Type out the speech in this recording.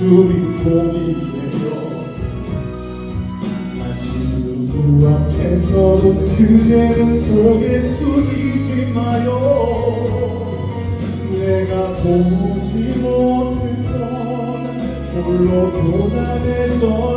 주인공이에요 다시 누구 앞에서도 그대는 고개 숙이지 마요. 내가 보지 못했던 홀로 고단했던